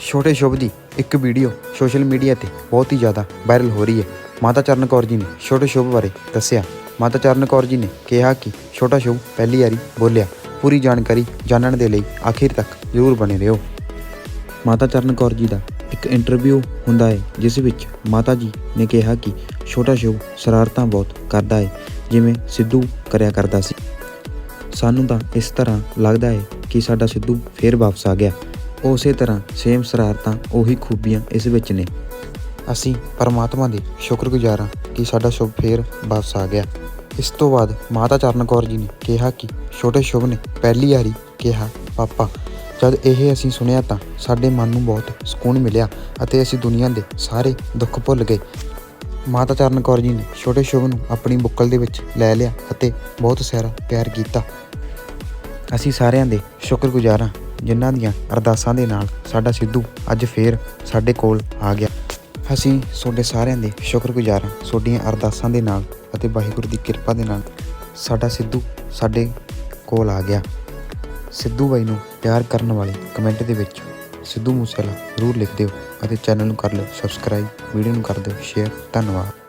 ਛੋਟੇ ਸ਼ੁਭ ਦੀ ਇੱਕ ਵੀਡੀਓ ਸੋਸ਼ਲ ਮੀਡੀਆ ਤੇ ਬਹੁਤ ਹੀ ਜ਼ਿਆਦਾ ਵਾਇਰਲ ਹੋ ਰਹੀ ਹੈ। ਮਾਤਾ ਚਰਨ ਕੌਰ ਜੀ ਨੇ ਛੋਟੇ ਸ਼ੁਭ ਬਾਰੇ ਦੱਸਿਆ। ਮਾਤਾ ਚਰਨ ਕੌਰ ਜੀ ਨੇ ਕਿਹਾ ਕਿ ਛੋਟਾ ਸ਼ੁਭ ਪਹਿਲੀ ਵਾਰੀ ਬੋਲਿਆ। ਪੂਰੀ ਜਾਣਕਾਰੀ ਜਾਣਨ ਦੇ ਲਈ ਆਖਿਰ ਤੱਕ ਜ਼ਰੂਰ ਬਣੇ ਰਹੋ। ਮਾਤਾ ਚਰਨ ਕੌਰ ਜੀ ਦਾ ਇੱਕ ਇੰਟਰਵਿਊ ਹੁੰਦਾ ਹੈ, ਜਿਸ ਵਿੱਚ ਮਾਤਾ ਜੀ ਨੇ ਕਿਹਾ ਕਿ ਛੋਟਾ ਸ਼ੁਭ ਸ਼ਰਾਰਤਾਂ ਬਹੁਤ ਕਰਦਾ ਹੈ, ਜਿਵੇਂ ਸਿੱਧੂ ਕਰਿਆ ਕਰਦਾ ਸੀ। ਸਾਨੂੰ ਤਾਂ ਇਸ ਤਰ੍ਹਾਂ ਲੱਗਦਾ ਹੈ ਕਿ ਸਾਡਾ ਸਿੱਧੂ ਫੇਰ ਵਾਪਸ ਆ ਗਿਆ। ਉਸੇ ਤਰ੍ਹਾਂ ਸੇਮ ਸ਼ਰਾਰਤਾਂ, ਉਹੀ ਖੂਬੀਆਂ ਇਸ ਵਿੱਚ ਨੇ। ਅਸੀਂ ਪਰਮਾਤਮਾ ਦੇ ਸ਼ੁਕਰਗੁਜ਼ਾਰ ਹਾਂ ਕਿ ਸਾਡਾ ਸ਼ੁਭ ਫੇਰ ਵਾਪਸ ਆ ਗਿਆ। ਇਸ ਤੋਂ ਬਾਅਦ ਮਾਤਾ ਚਰਨ ਕੌਰ ਜੀ ਨੇ ਕਿਹਾ ਕਿ ਛੋਟੇ ਸ਼ੁਭ ਨੇ ਪਹਿਲੀ ਵਾਰੀ ਕਿਹਾ, ਪਾਪਾ, ਜਦ ਇਹ ਅਸੀਂ ਸੁਣਿਆ ਤਾਂ ਸਾਡੇ ਮਨ ਨੂੰ ਬਹੁਤ ਸਕੂਨ ਮਿਲਿਆ ਅਤੇ ਅਸੀਂ ਦੁਨੀਆ ਦੇ ਸਾਰੇ ਦੁੱਖ ਭੁੱਲ ਗਏ। ਮਾਤਾ ਚਰਨ ਕੌਰ ਜੀ ਨੇ ਛੋਟੇ ਸ਼ੁਭ ਨੂੰ ਆਪਣੀ ਬੁੱਕਲ ਦੇ ਵਿੱਚ ਲੈ ਲਿਆ ਅਤੇ ਬਹੁਤ ਸਾਰਾ ਪਿਆਰ ਕੀਤਾ। ਅਸੀਂ ਸਾਰਿਆਂ ਦੇ ਸ਼ੁਕਰਗੁਜ਼ਾਰ ਹਾਂ ਜਿਨ੍ਹਾਂ ਦੀਆਂ ਅਰਦਾਸਾਂ ਦੇ ਨਾਲ ਸਾਡਾ ਸਿੱਧੂ ਅੱਜ ਫੇਰ ਸਾਡੇ ਕੋਲ ਆ ਗਿਆ। ਅਸੀਂ ਤੁਹਾਡੇ ਸਾਰਿਆਂ ਦੇ ਸ਼ੁਕਰਗੁਜ਼ਾਰ ਹਾਂ। ਤੁਹਾਡੀਆਂ ਅਰਦਾਸਾਂ ਦੇ ਨਾਲ ਅਤੇ ਵਾਹਿਗੁਰੂ ਦੀ ਕਿਰਪਾ ਦੇ ਨਾਲ ਸਾਡਾ ਸਿੱਧੂ ਸਾਡੇ ਕੋਲ ਆ ਗਿਆ। ਸਿੱਧੂ ਬਾਈ ਨੂੰ ਪਿਆਰ ਕਰਨ ਵਾਲੇ ਕਮੈਂਟ ਦੇ ਵਿੱਚ ਸਿੱਧੂ ਮੂਸੇਵਾਲਾ ਜ਼ਰੂਰ ਲਿਖ ਦਿਓ ਅਤੇ ਚੈਨਲ ਨੂੰ ਕਰ ਲਿਓ ਸਬਸਕ੍ਰਾਈਬ ਵੀਡੀਓ ਨੂੰ ਕਰ ਦਿਓ ਸ਼ੇਅਰ ਧੰਨਵਾਦ।